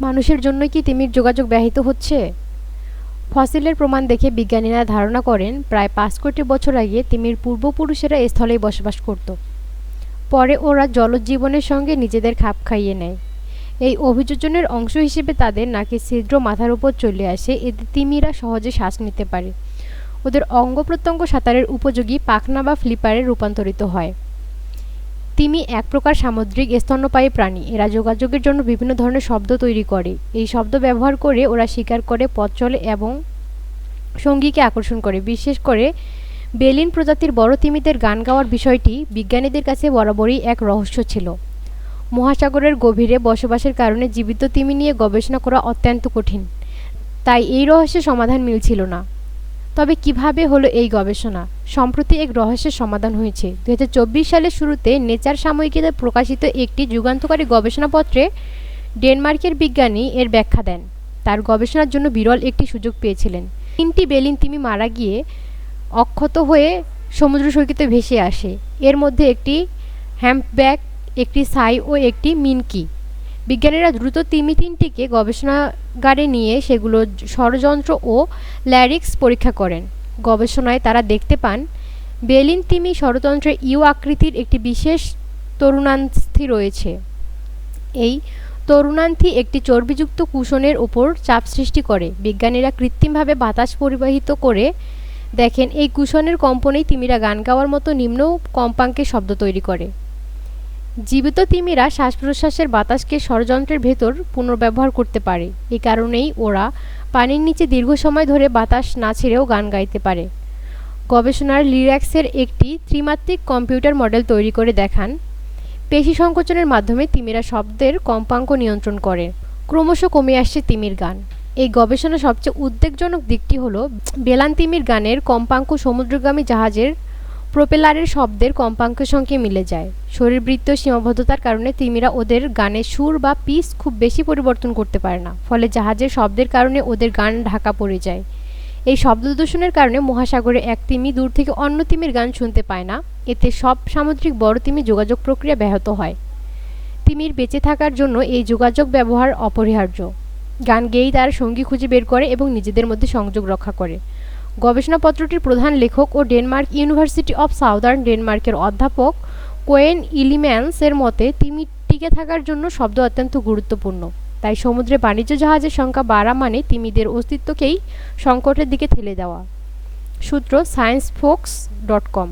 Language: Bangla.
মানুষের জন্যই কি তিমির যোগাযোগ ব্যাহত হচ্ছে? ফসিলের প্রমাণ দেখে বিজ্ঞানীরা ধারণা করেন, প্রায় পাঁচ কোটি বছর আগে তিমির পূর্বপুরুষেরা স্থলেই বসবাস করত। পরে ওরা জলজ জীবনের সঙ্গে নিজেদের খাপ খাইয়ে নেয়। এই অভিযোজনের অংশ হিসেবে তাদের নাকি ছিদ্র মাথার উপর চলে আসে, এতে তিমিরা সহজে শ্বাস নিতে পারে। ওদের অঙ্গ প্রত্যঙ্গ সাঁতারের উপযোগী পাখনা বা ফ্লিপারে রূপান্তরিত হয়। তিমি এক প্রকার সামুদ্রিক স্তন্যপায়ী প্রাণী। এরা যোগাযোগের জন্য বিভিন্ন ধরনের শব্দ তৈরি করে। এই শব্দ ব্যবহার করে ওরা শিকার করে, পথ চলে এবং সঙ্গীকে আকর্ষণ করে। বিশেষ করে বেলিন প্রজাতির বড় তিমিদের গান গাওয়ার বিষয়টি বিজ্ঞানীদের কাছে বরাবরই এক রহস্য ছিল। মহাসাগরের গভীরে বসবাসের কারণে জীবিত তিমি নিয়ে গবেষণা করা অত্যন্ত কঠিন। তাই এই রহস্যের সমাধান মিলছিল না। তবে কীভাবে হলো এই গবেষণা? সম্প্রতি এক রহস্যের সমাধান হয়েছে। দুই হাজার চব্বিশ সালের শুরুতে নেচার সাময়িকীতে প্রকাশিত একটি যুগান্তকারী গবেষণাপত্রে ডেনমার্কের বিজ্ঞানী এর ব্যাখ্যা দেন। তার গবেষণার জন্য বিরল একটি সুযোগ পেয়েছিলেন। তিনটি বেলিন তিমি মারা গিয়ে অক্ষত হয়ে সমুদ্র সৈকতে ভেসে আসে। এর মধ্যে একটি হ্যাম্পব্যাক, একটি সাই ও একটি মিনকি। বিজ্ঞানীরা দ্রুত তিমি তিনটিকে গবেষণাগারে নিয়ে সেগুলো ষড়যন্ত্র ও ল্যারিক্স পরীক্ষা করেন। গবেষণায় তারা দেখতে পান, বেলিন তিমি ষড়যন্ত্রে ইউ আকৃতির একটি বিশেষ তরুণাস্থি রয়েছে। এই তরুণান্থি একটি চর্বিযুক্ত কুশনের উপর চাপ সৃষ্টি করে। বিজ্ঞানীরা কৃত্রিমভাবে বাতাস পরিবাহিত করে দেখেন, এই কুশনের কম্পনেই তিমিরা গান গাওয়ার মতো নিম্ন কম্পাঙ্কের শব্দ তৈরি করে। জীবিত তিমিরা শ্বাস প্রশ্বাসের বাতাসকে ষড়যন্ত্রের ভেতর পুনর্ব্যবহার করতে পারে। এ কারণেই ওরা পানির নিচে দীর্ঘ সময় ধরে বাতাস না ছেড়েও গান গাইতে পারে। গবেষণার লিরাক্সের একটি ত্রিমাত্রিক কম্পিউটার মডেল তৈরি করে দেখান। পেশি সংকোচনের মাধ্যমে তিমিরা শব্দের কম্পাঙ্ক নিয়ন্ত্রণ করে। ক্রমশ কমে আসছে তিমির গান। এই গবেষণার সবচেয়ে উদ্বেগজনক দিকটি হলো, বেলান তিমির গানের কম্পাঙ্ক সমুদ্রগামী জাহাজের প্রোপেলারের শব্দের কম্পাঙ্কের সঙ্গে মিলে যায়। শরীরবৃত্তীয় সীমাবদ্ধতার কারণে তিমিরা ওদের গানের সুর বা পিচ খুব বেশি পরিবর্তন করতে পারে না, ফলে জাহাজের শব্দের কারণে ওদের গান ঢাকা পড়ে যায়। এই শব্দ দূষণের কারণে মহাসাগরে এক তিমি দূর থেকে অন্য তিমির গান শুনতে পায় না, এতে সব সামুদ্রিক বড় তিমি যোগাযোগ প্রক্রিয়া ব্যাহত হয়। তিমির বেঁচে থাকার জন্য এই যোগাযোগ ব্যবহার অপরিহার্য। গান গেয়েই তারা সঙ্গী খুঁজে বের করে এবং নিজেদের মধ্যে সংযোগ রক্ষা করে। গবেষণাপত্রটির প্রধান লেখক ও ডেনমার্ক ইউনিভার্সিটি অব সাউদার্ন ডেনমার্কের অধ্যাপক কোয়েন ইলিম্যান্স এর মতে তিমি টিকে থাকার জন্য শব্দ অত্যন্ত গুরুত্বপূর্ণ। তাই সমুদ্রে বাণিজ্য জাহাজের সংখ্যা বাড়া মানে তিমিদের অস্তিত্বকেই সংকটের দিকে ঠেলে দেওয়া। সূত্র সায়েন্স ফোক্স ডট কম